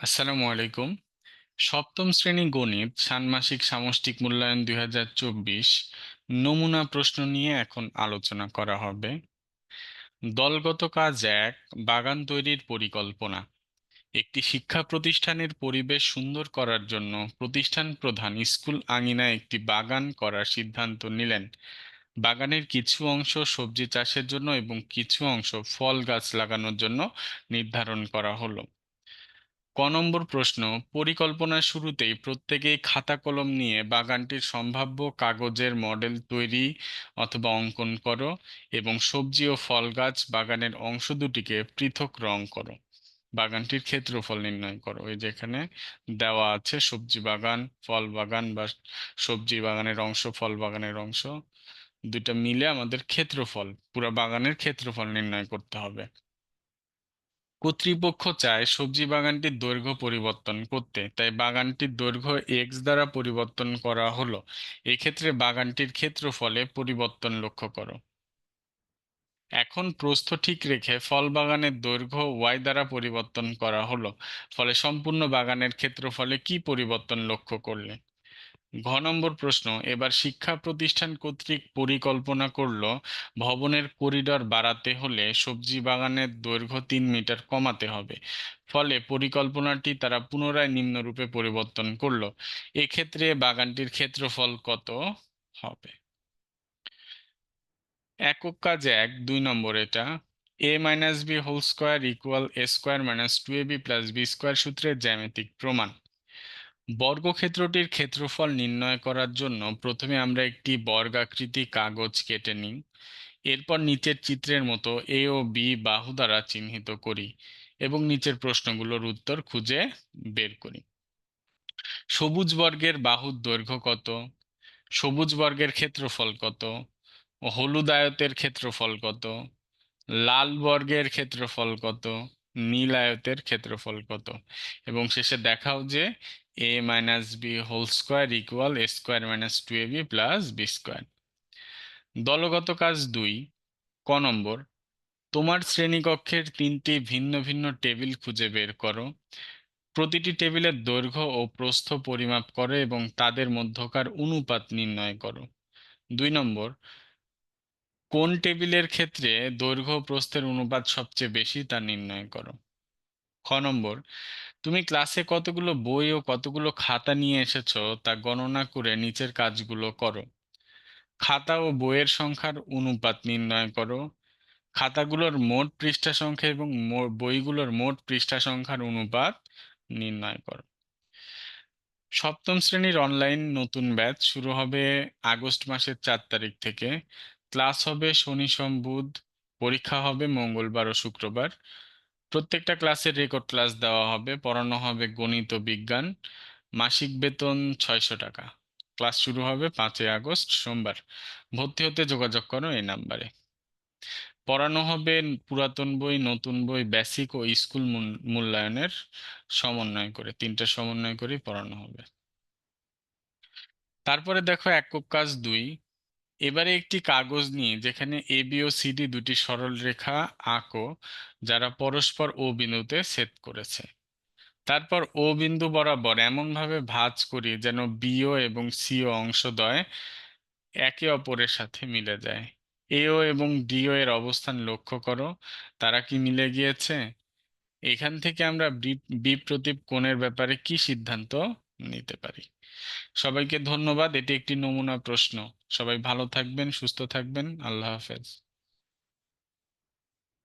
আসসালামু আলাইকুম। সপ্তম শ্রেণি গণিত, ষান্মাসিক সামষ্টিক মূল্যায়ন দুই হাজার চব্বিশ, নমুনা প্রশ্ন নিয়ে এখন আলোচনা করা হবে। দলগত কাজ এক, বাগান তৈরির পরিকল্পনা। একটি শিক্ষা প্রতিষ্ঠানের পরিবেশ সুন্দর করার জন্য প্রতিষ্ঠান প্রধান স্কুল আঙিনায় একটি বাগান করার সিদ্ধান্ত নিলেন। বাগানের কিছু অংশ সবজি চাষের জন্য এবং কিছু অংশ ফল গাছ লাগানোর জন্য নির্ধারণ করা হলো। ক নম্বর প্রশ্ন, পরিকল্পনার শুরুতেই প্রত্যেকেই খাতা কলম নিয়ে বাগানটির সম্ভাব্য কাগজের মডেল তৈরি অথবা অঙ্কন করো এবং সবজি ও ফল গাছ বাগানের অংশ দুটিকে পৃথক রং করো। বাগানটির ক্ষেত্রফল নির্ণয় করো। এই যেখানে দেওয়া আছে সবজি বাগান, ফল বাগান বা সবজি বাগানের অংশ, ফল বাগানের অংশ। দুইটা মিলে আমাদের ক্ষেত্রফল, পুরো বাগানের ক্ষেত্রফল নির্ণয় করতে হবে। কর্তৃপক্ষ চায় সবজি বাগানটির দৈর্ঘ্য পরিবর্তন করতে, তাই বাগানটির দৈর্ঘ্য এক্স দ্বারা পরিবর্তন করা হলো। এক্ষেত্রে বাগানটির ক্ষেত্রফলে পরিবর্তন লক্ষ্য করো। এখন প্রস্থ ঠিক রেখে ফল বাগানের দৈর্ঘ্য ওয়াই দ্বারা পরিবর্তন করা হলো। ফলে সম্পূর্ণ বাগানের ক্ষেত্রফলে কি পরিবর্তন লক্ষ্য করলে? ঘ নম্বর প্রশ্ন, এবার শিক্ষা প্রতিষ্ঠান কর্তৃক পরিকল্পনা করল, ভবনের করিডর বাড়াতে হলে সবজি বাগানের দৈর্ঘ্য তিন মিটার কমাতে হবে। ফলে পরিকল্পনাটি তারা পুনরায় নিম্নরূপে পরিবর্তন করল। এক্ষেত্রে বাগানটির ক্ষেত্রফল কত হবে? একক কাজ এক, দুই নম্বর এটা। A minus B whole square equal A square minus two A B plus B square সূত্রের জ্যামিতিক প্রমাণ। বর্গক্ষেত্রটির ক্ষেত্রফল নির্ণয় করার জন্য প্রথমে আমরা একটি বর্গাকৃতি কাগজ কেটে নিই। এরপর নিচের চিত্রের মতো এ ও বি বাহু দ্বারা চিহ্নিত করি এবং নিচের প্রশ্নগুলোর উত্তর খুঁজে বের করি। সবুজ বর্গের বাহুর দৈর্ঘ্য কত? সবুজ বর্গের ক্ষেত্রফল কত? হলুদ আয়তের ক্ষেত্রফল কত? লাল বর্গের ক্ষেত্রফল কত? নীল আয়তের ক্ষেত্রফল কত? এবং শেষে দেখাও যে A minus B whole square equal A square minus two A B plus B square দলগত কাজ দুই, ক নম্বর, তোমার শ্রেণীকক্ষের তিনটি ভিন্ন ভিন্ন টেবিল খুঁজে বের করো। প্রতিটি টেবিলের দৈর্ঘ্য ও প্রস্থ পরিমাপ করো এবং তাদের মধ্যকার অনুপাত নির্ণয় করো। দুই নম্বর কোন টেবিলের ক্ষেত্রে দৈর্ঘ্য প্রস্থের অনুপাত সবচেয়ে বেশি তা নির্ণয় করো? খ নম্বর, তুমি ক্লাসে কতগুলো বই ও কতগুলো খাতা নিয়ে এসেছ তা গণনা করে নিচের কাজগুলো করো। খাতা ও বইয়ের সংখ্যার অনুপাত নির্ণয় করো। খাতাগুলোর মোট পৃষ্ঠা সংখ্যা এবং বইগুলোর মোট পৃষ্ঠা সংখ্যার অনুপাত নির্ণয় করো। সপ্তম শ্রেণির অনলাইন নতুন ব্যাচ শুরু হবে আগস্ট মাসের চার তারিখ থেকে। ক্লাস হবে শনি, সোম, বুধ, পরীক্ষা হবে মঙ্গলবার ও শুক্রবার। প্রত্যেকটা ক্লাসের রেকর্ড ক্লাস দেওয়া হবে, পড়ানো হবে গণিত বিজ্ঞান। মাসিক বেতন ছয়শো টাকা। ক্লাস শুরু হবে পাঁচই আগস্ট, সোমবার। ভর্তি হতে যোগাযোগ করো এই নাম্বারে। পড়ানো হবে পুরাতন বই, নতুন বই বেসিক ও স্কুল মূল্যায়নের সমন্বয় করে, তিনটা সমন্বয় করেই পড়ানো হবে। তারপরে দেখো একক কাজ দুই। এবারে একটি কাগজ নিয়ে, যেখানে এ বি ও সিডি দুটি সরল রেখা, আঁকো যারা পরস্পর ও বিন্দুতে ছেদ করেছে। তারপর ও বিন্দু বরাবর এমনভাবে ভাঁজ করি যেন বিও এবং সিও অংশদ্বয় একে অপরের সাথে মিলে যায়। এও এবং ডিও এর অবস্থান লক্ষ্য করো, তারা কি মিলে গিয়েছে? এখান থেকে আমরা বিপ্রতীপ কোণের ব্যাপারে কি সিদ্ধান্ত নিতে পারি। সবাইকে ধন্যবাদ, এটি একটি নমুনা প্রশ্ন। সবাই ভালো থাকবেন, সুস্থ থাকবেন। আল্লাহ হাফেজ।